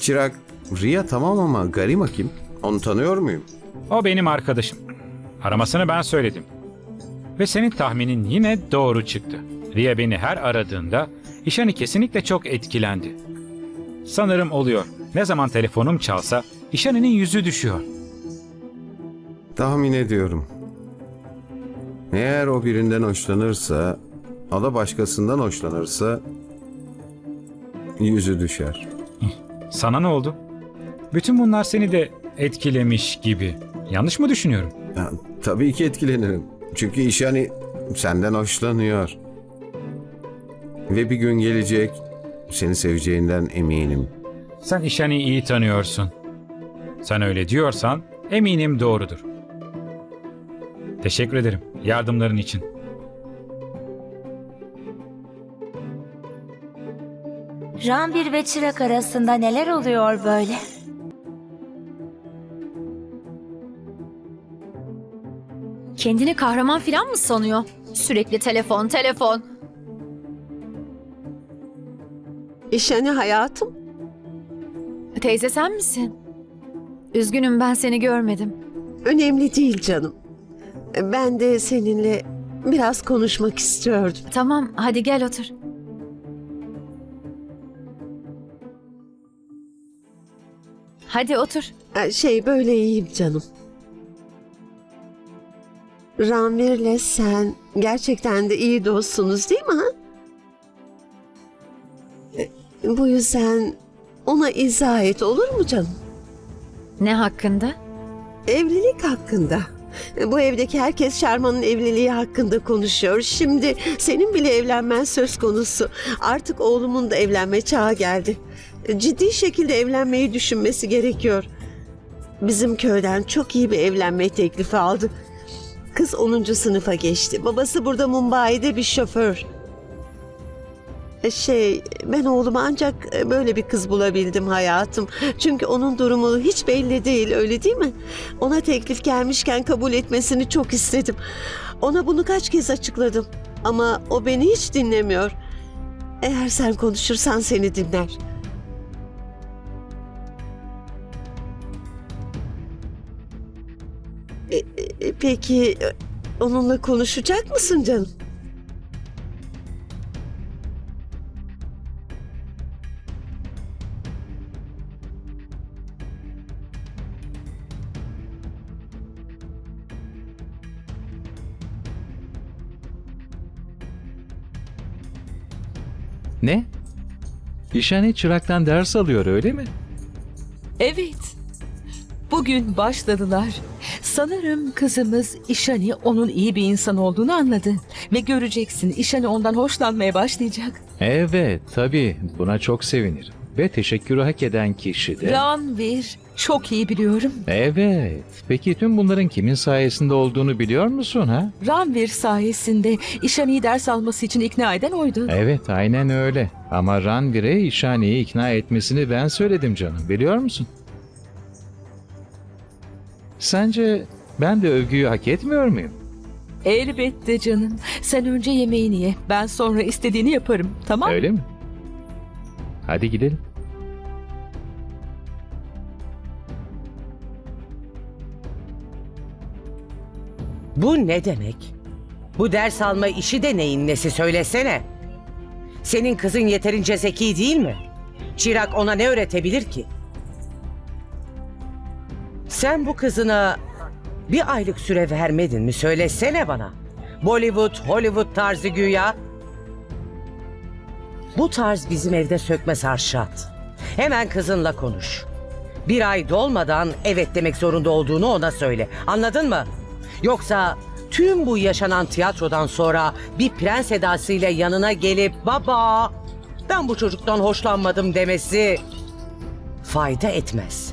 Çırak, Riya tamam ama Garima kim? Onu tanıyor muyum? O benim arkadaşım. Aramasını ben söyledim. Ve senin tahminin yine doğru çıktı. Riya beni her aradığında İşani kesinlikle çok etkilendi. Sanırım oluyor. Ne zaman telefonum çalsa İşani'nin yüzü düşüyor. Tahmin ediyorum. Eğer o birinden hoşlanırsa, o da başkasından hoşlanırsa yüzü düşer. Sana ne oldu? Bütün bunlar seni de etkilemiş gibi. Yanlış mı düşünüyorum? Ya, tabii ki etkilenirim. Çünkü iş hani senden hoşlanıyor. Ve bir gün gelecek seni seveceğinden eminim. Sen İşani iyi tanıyorsun. Sen öyle diyorsan eminim doğrudur. Teşekkür ederim yardımların için. Rambir ve Çırak arasında neler oluyor böyle? Kendini kahraman falan mı sanıyor? Sürekli telefon, telefon. İşhani hayatım. Teyze sen misin? Üzgünüm ben seni görmedim. Önemli değil canım. Ben de seninle biraz konuşmak istiyordum. Tamam hadi gel otur. Hadi otur. Şey böyle iyiyim canım. Ranvir'le sen gerçekten de iyi dostsunuz değil mi? Ha? E, Bu yüzden ona izah et olur mu canım? Ne hakkında? Evlilik hakkında. Bu evdeki herkes Şarman'ın evliliği hakkında konuşuyor. Şimdi senin bile evlenmen söz konusu. Artık oğlumun da evlenme çağı geldi. Ciddi şekilde evlenmeyi düşünmesi gerekiyor. Bizim köyden çok iyi bir evlenme teklifi aldı. Kız 10. sınıfa geçti. Babası burada Mumbai'de bir şoför. E, Şey, ben oğluma ancak e, böyle bir kız bulabildim hayatım. Çünkü onun durumu hiç belli değil, öyle değil mi? Ona teklif gelmişken kabul etmesini çok istedim. Ona bunu kaç kez açıkladım. Ama o beni hiç dinlemiyor. Eğer sen konuşursan seni dinler. E, Peki onunla konuşacak mısın canım? Ne? İşhani çıraktan ders alıyor öyle mi? Evet. Bugün başladılar. Sanırım kızımız İşani onun iyi bir insan olduğunu anladı. Ve göreceksin İşani ondan hoşlanmaya başlayacak. Evet tabii buna çok sevinirim. Ve teşekkürü hak eden kişi de... Ranvir çok iyi biliyorum. Evet. Peki tüm bunların kimin sayesinde olduğunu biliyor musun ha? Ranvir sayesinde İşani'yi ders alması için ikna eden oydu. Evet aynen öyle. Ama Ranvir'e İşhani'yi ikna etmesini ben söyledim canım biliyor musun? Sence ben de övgüyü hak etmiyor muyum? Elbette canım. Sen önce yemeğini ye. Ben sonra istediğini yaparım. Tamam? Öyle mi? Hadi gidelim. Bu ne demek? Bu ders alma işi de neyin nesi söylesene. Senin kızın yeterince zeki değil mi? Çırak ona ne öğretebilir ki? Sen bu kızına bir aylık süre vermedin mi söylesene bana. Bollywood, Hollywood tarzı güya. Bu tarz bizim evde sökmez Arşat. Hemen kızınla konuş. Bir ay dolmadan evet demek zorunda olduğunu ona söyle. Anladın mı? Yoksa tüm bu yaşanan tiyatrodan sonra bir prens edasıyla yanına gelip baba ben bu çocuktan hoşlanmadım demesi fayda etmez.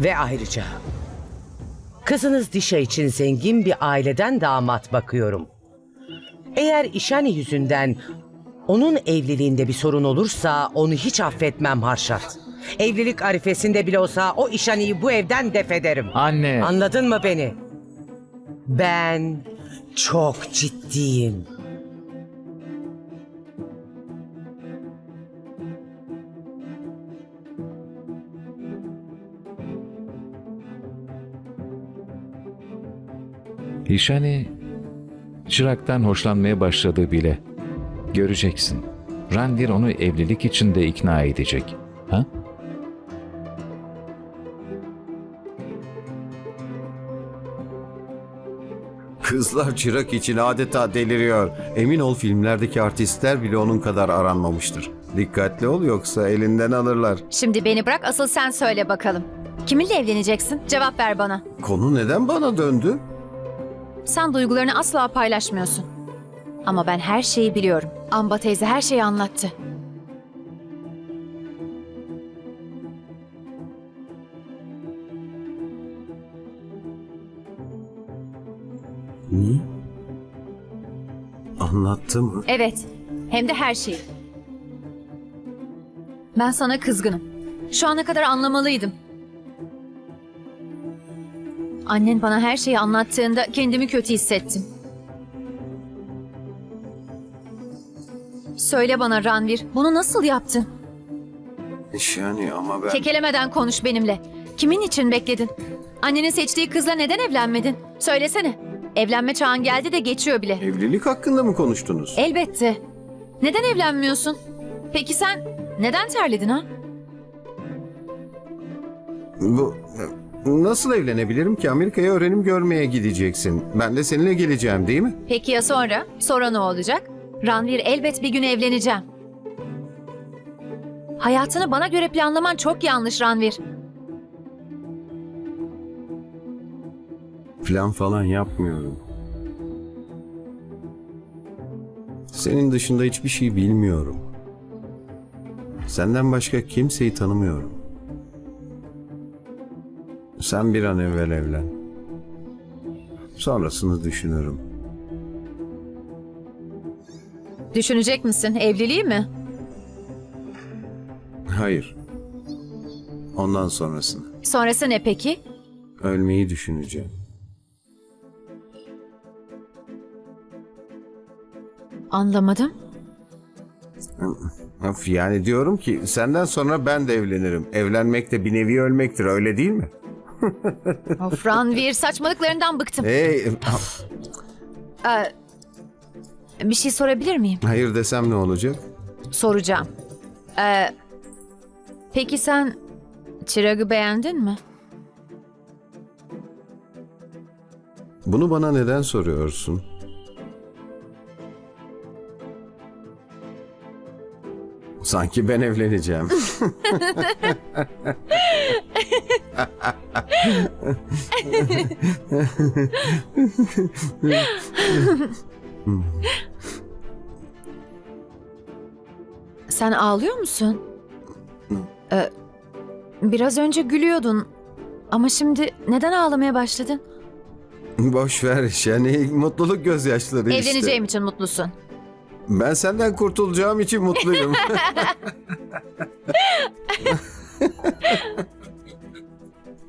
Ve ayrıca kızınız Dişa için zengin bir aileden damat bakıyorum. Eğer İşani yüzünden onun evliliğinde bir sorun olursa onu hiç affetmem Harşat. Evlilik arifesinde bile olsa o İşani'yi bu evden def ederim. Anne. Anladın mı beni? Ben çok ciddiyim. İşani çıraktan hoşlanmaya başladı bile. Göreceksin. Randir onu evlilik için de ikna edecek. Ha? Kızlar çırak için adeta deliriyor. Emin ol filmlerdeki artistler bile onun kadar aranmamıştır. Dikkatli ol yoksa elinden alırlar. Şimdi beni bırak asıl sen söyle bakalım. Kiminle evleneceksin? Cevap ver bana. Konu neden bana döndü? Sen duygularını asla paylaşmıyorsun. Ama ben her şeyi biliyorum. Amba teyze her şeyi anlattı. Niye? Anlattı mı? Evet. Hem de her şeyi. Ben sana kızgınım. Şu ana kadar anlamalıydım. Annen bana her şeyi anlattığında kendimi kötü hissettim. Söyle bana Ranvir, bunu nasıl yaptın? Yani ama ben... Kekelemeden konuş benimle. Kimin için bekledin? Annenin seçtiği kızla neden evlenmedin? Söylesene. Evlenme çağın geldi de geçiyor bile. Evlilik hakkında mı konuştunuz? Elbette. Neden evlenmiyorsun? Peki sen neden terledin ha? Bu... Nasıl evlenebilirim ki? Amerika'ya öğrenim görmeye gideceksin. Ben de seninle geleceğim değil mi? Peki ya sonra? Sonra ne olacak? Ranvir elbet bir gün evleneceğim. Hayatını bana göre planlaman çok yanlış Ranvir. Plan falan yapmıyorum. Senin dışında hiçbir şey bilmiyorum. Senden başka kimseyi tanımıyorum. Sen bir an evvel evlen. Sonrasını düşünürüm. Düşünecek misin? Evliliği mi? Hayır. Ondan sonrasını. Sonrası ne peki? Ölmeyi düşüneceğim. Anlamadım. Of, Yani diyorum ki senden sonra ben de evlenirim. Evlenmek de bir nevi ölmektir öyle değil mi? Of Ranvir saçmalıklarından bıktım. Hey, Ee, bir şey sorabilir miyim? hayır desem ne olacak? Soracağım. Ee, peki sen Çırag'ı beğendin mi? Bunu bana neden soruyorsun? Sanki ben evleneceğim. Sen ağlıyor musun? Ee, biraz önce gülüyordun. Ama şimdi neden ağlamaya başladın? Boş ver yani mutluluk gözyaşları işte. Evleneceğim için mutlusun. Ben senden kurtulacağım için mutluyum.